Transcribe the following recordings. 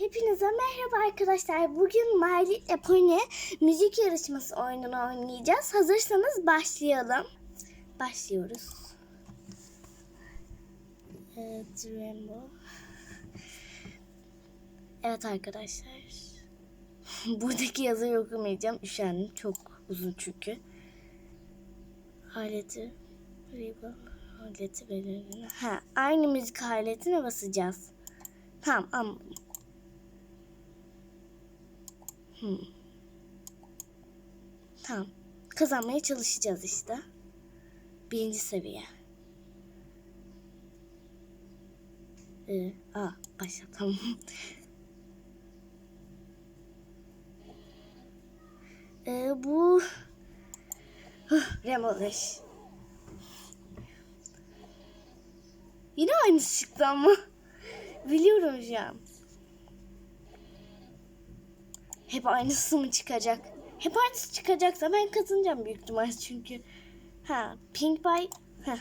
Hepinize merhaba arkadaşlar. Bugün My Little Pony müzik yarışması oyununu oynayacağız. Hazırsanız başlayalım. Başlıyoruz. Evet, Rainbow. Evet arkadaşlar. Buradaki yazıyı okumayacağım. Üşendim. Çok uzun çünkü. Aleti. Rainbow. Aleti belirli. Ha, aynı müzik aletine basacağız. Tamam anladım. Hmm. Tamam. Kazanmaya çalışacağız işte. Birinci seviye. Ee, aa, başla tamam. ee, bu... Remolish. Yine aynısı çıktı ama. Biliyorum şu an. Hep aynısı mı çıkacak? Hep aynısı çıkacaksa ben kazanacağım büyük ihtimal çünkü. Ha, Pink Pie. Heh.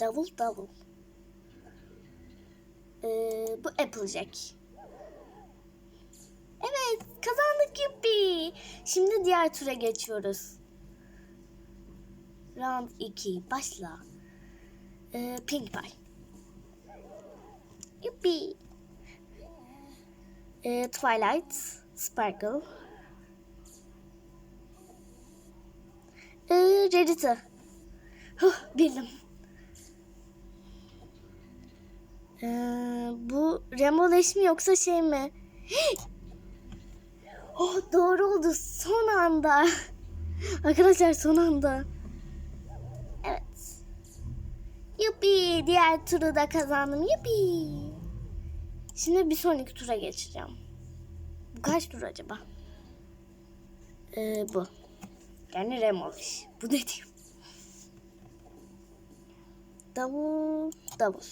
Double double. Ee, bu Applejack. Evet, kazandık yuppi. Şimdi diğer tura geçiyoruz. Round 2, başla. Ee, Pink Pie. Yuppi. Ee, Twilight, Sparkle. Ee, Rarity. Huh, bildim. Ee, bu Remoleş mi yoksa şey mi? oh doğru oldu son anda. Arkadaşlar son anda. Evet. Yuppi diğer turu da kazandım. Yuppi. Şimdi bir sonraki tura geçeceğim. Bu kaç tur acaba? Ee, bu. Yani remolish. Bu ne diyeyim? Double, double.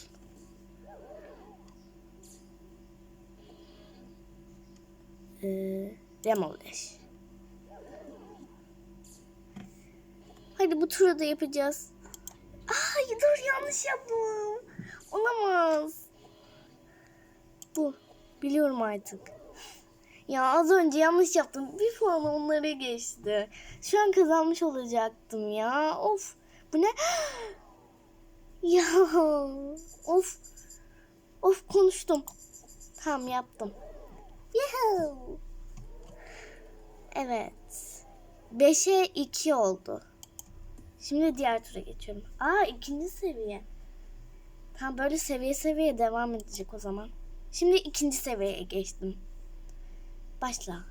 Ee, remolish. Hadi bu turu da yapacağız. Ay dur yanlış yaptım. Olamaz. Bu. Biliyorum artık. Ya az önce yanlış yaptım. Bir puan onlara geçti. Şu an kazanmış olacaktım ya. Of. Bu ne? ya. Of. Of konuştum. Tamam yaptım. Yahoo. Evet. 5'e 2 oldu. Şimdi diğer tura geçiyorum. Aa ikinci seviye. Tamam böyle seviye seviye devam edecek o zaman. Şimdi ikinci seviyeye geçtim. Başla.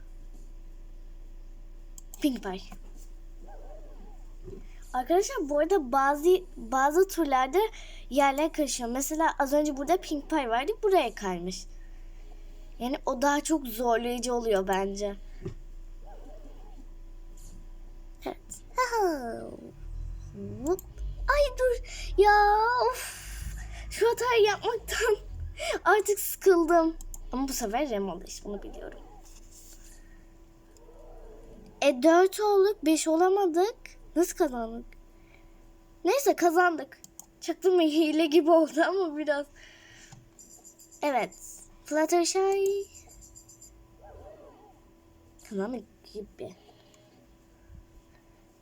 Pink Pie. Arkadaşlar bu arada bazı bazı turlarda yerler karışıyor. Mesela az önce burada Pink Pie vardı buraya kaymış. Yani o daha çok zorlayıcı oluyor bence. Evet. Ay dur. Ya of. Şu hatayı yapmaktan artık sıkıldım. Ama bu sefer Remolish bunu biliyorum. E 4 olduk 5 olamadık. Nasıl kazandık? Neyse kazandık. Çaktırma hile gibi oldu ama biraz. Evet. Fluttershy. Kazandık gibi.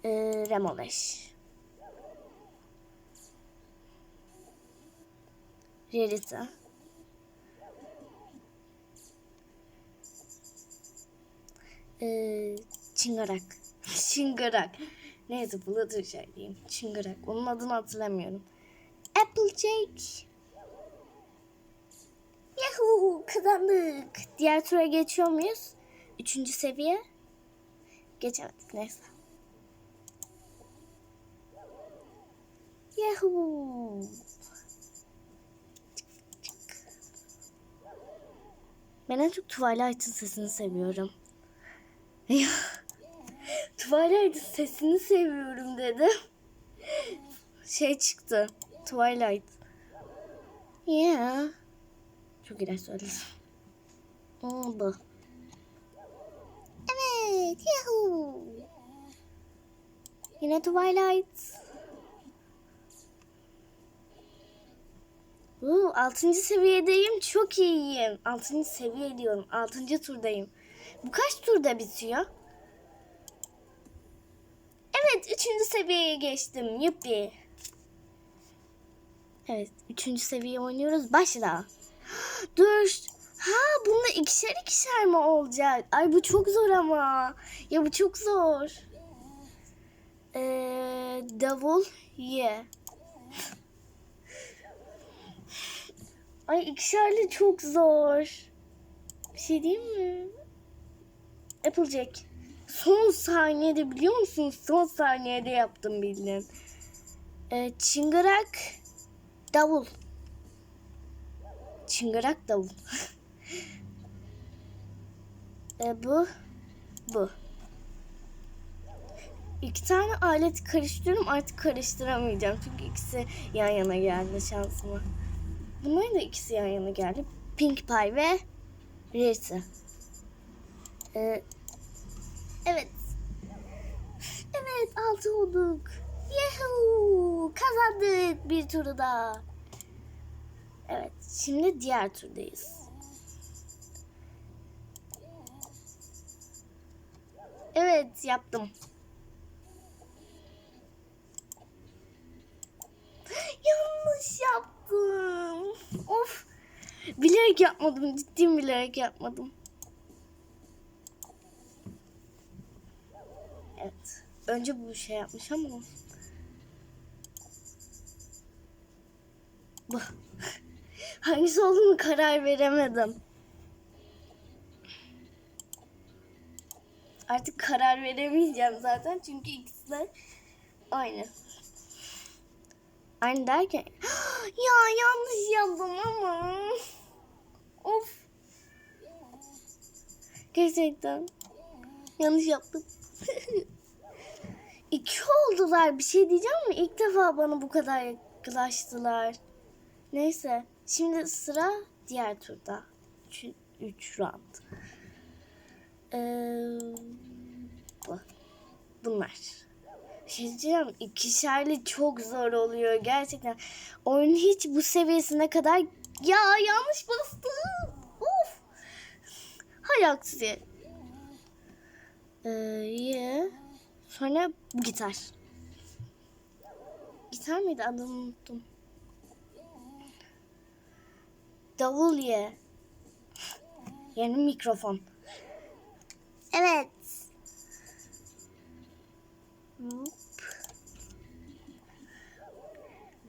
Ee, Remolish. Rarita. Ee, çıngırak. çıngırak. Neyse Fluttershy diyeyim. Çıngırak. Onun adını hatırlamıyorum. Applejack. Yahoo kazandık. Diğer tura geçiyor muyuz? Üçüncü seviye. Geçemedik neyse. Yahoo. Ben en çok Twilight'ın sesini seviyorum. Ya, Twilight'ın sesini seviyorum dedim. Şey çıktı. Twilight. Yeah. Çok iğrenç söyledim. Oldu. Evet. Yahoo. Yine Twilight. Oo, 6. seviyedeyim. Çok iyiyim. 6. seviye diyorum. 6. turdayım. Bu kaç turda bitiyor? Evet, 3. seviyeye geçtim. Yuppi. Evet, 3. seviye oynuyoruz. Başla. Dur. Ha, bunda ikişer ikişer mi olacak? Ay bu çok zor ama. Ya bu çok zor. Ee, davul ye. Ay ikişerli çok zor. Bir şey diyeyim mi? Applejack. Son saniyede biliyor musunuz? Son saniyede yaptım bildim. Ee, çıngırak davul. Çıngırak davul. ee, bu bu. İki tane alet karıştırıyorum artık karıştıramayacağım çünkü ikisi yan yana geldi şansıma. Bunların da ikisi yan yana geldi. Pink Pie ve Rarity. Ee, evet. Evet altı olduk. Yahoo! Kazandık bir turu daha. Evet şimdi diğer turdayız. Evet yaptım. Yanlış yaptım. Of. Bilerek yapmadım. Ciddiyim bilerek yapmadım. Evet. Önce bu şey yapmış ama. Bu. Hangisi olduğunu karar veremedim. Artık karar veremeyeceğim zaten çünkü ikisi de aynı. Aynı derken ya yanlış yaptım ama of gerçekten yanlış yaptım. İki oldular bir şey diyeceğim mi? İlk defa bana bu kadar yaklaştılar. Neyse şimdi sıra diğer turda. Üç, üç round. Ee, bu. Bunlar. Bir şey diyeceğim ikişerli çok zor oluyor gerçekten. Oyun hiç bu seviyesine kadar ya yanlış bastım. Of. Hay aksi. Ee, yeah. Sonra bu gitar. Gitar mıydı adını unuttum. Davul ye. Yani mikrofon. Evet.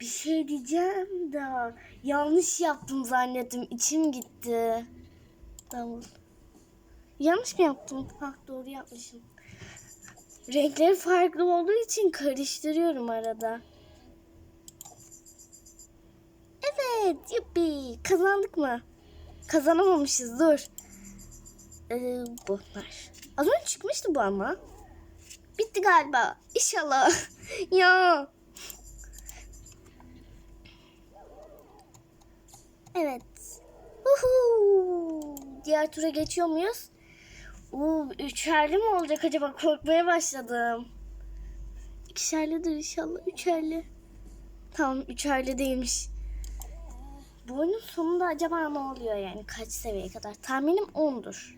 Bir şey diyeceğim de yanlış yaptım zannettim. İçim gitti. Davul. Yanlış mı yaptım? Ha doğru yapmışım. Renkleri farklı olduğu için karıştırıyorum arada. Evet, yuppi. Kazandık mı? Kazanamamışız, dur. Ee, bunlar. Az önce çıkmıştı bu ama. Bitti galiba. İnşallah. ya. Evet. Uhu. Diğer tura geçiyor muyuz? Uuu üçerli mi olacak acaba? Korkmaya başladım. İkişerlidir inşallah. Üçerli. Tamam üçerli değilmiş. Bu oyunun sonunda acaba ne oluyor yani? Kaç seviyeye kadar? Tahminim 10'dur.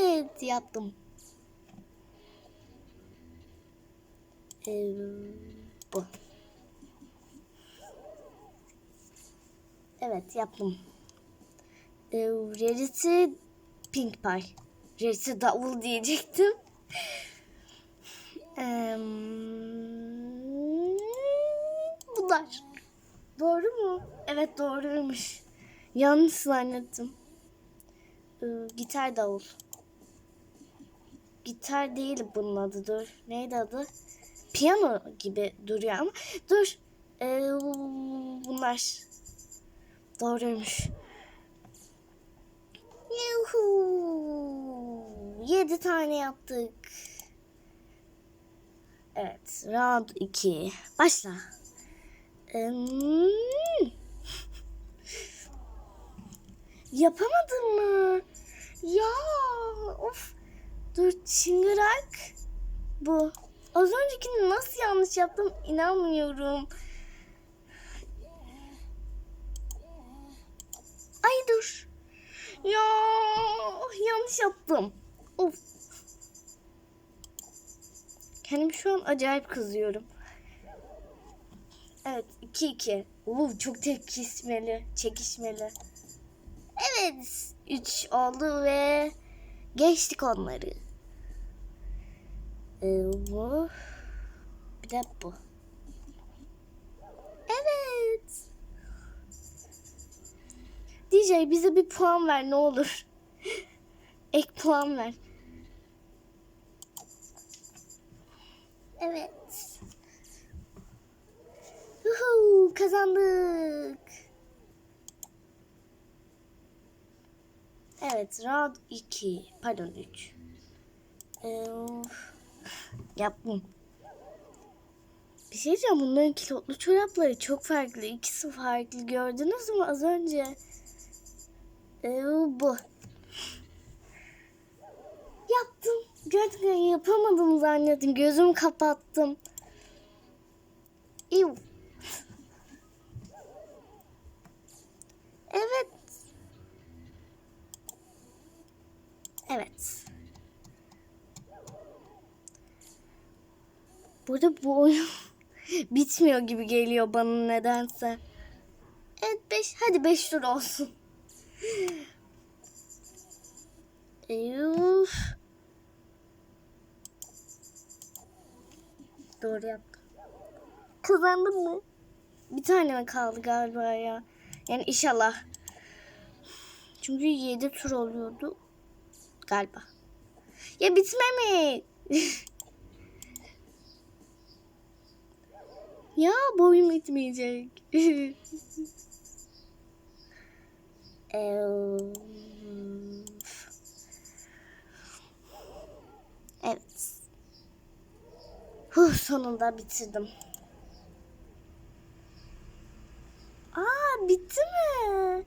Evet yaptım. Ee, bu. Evet yaptım. Ee, Rarity Pink Pie. Rarity davul diyecektim. Ee, bunlar. Doğru mu? Evet doğruymuş. Yanlış zannettim. Ee, gitar davul. Gitar değil bunun adı dur. Neydi adı? Piyano gibi duruyor ama. Dur. Ee, bunlar. Doğruymuş. Yuhu. Yedi tane yaptık. Evet. Round 2. Başla. Hmm. Yapamadın mı? Ya of. Dur çıngırak. Bu. Az öncekini nasıl yanlış yaptım inanmıyorum. Ay dur. Ya yanlış yaptım. Of. Kendim şu an acayip kızıyorum. Evet 2-2. Uf, çok tepkismeli, çekişmeli. Evet 3 oldu ve geçtik onları. Ee, bu. Bir de bu. Evet. DJ bize bir puan ver ne olur. Ek puan ver. Evet. Yuhu, kazandık. Evet, round 2. Pardon 3. Ee, yaptım. Bir şey diyeceğim bunların kilotlu çorapları çok farklı. İkisi farklı gördünüz mü az önce? Ee, bu. Yaptım. Gerçekten yapamadım zannettim. Gözümü kapattım. İv. Evet. Evet. Burada bu oyun bitmiyor gibi geliyor bana nedense. Evet 5 hadi 5 tur olsun. Uf. Doğru yaptım. Kazandım mı? Bir tane mi kaldı galiba ya? Yani inşallah. Çünkü 7 tur oluyordu. Galiba. Ya bitmemiş. ya boyum bitmeyecek. evet. Huh, sonunda bitirdim. Aa bitti mi?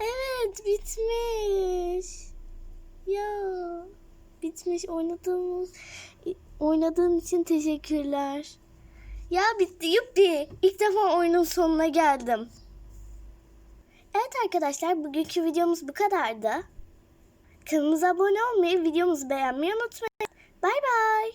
Evet bitmiş. Ya bitmiş oynadığımız oynadığın için teşekkürler. Ya bitti yuppi. İlk defa oyunun sonuna geldim. Evet arkadaşlar bugünkü videomuz bu kadardı. Kanalımıza abone olmayı, videomuzu beğenmeyi unutmayın. Bay bay.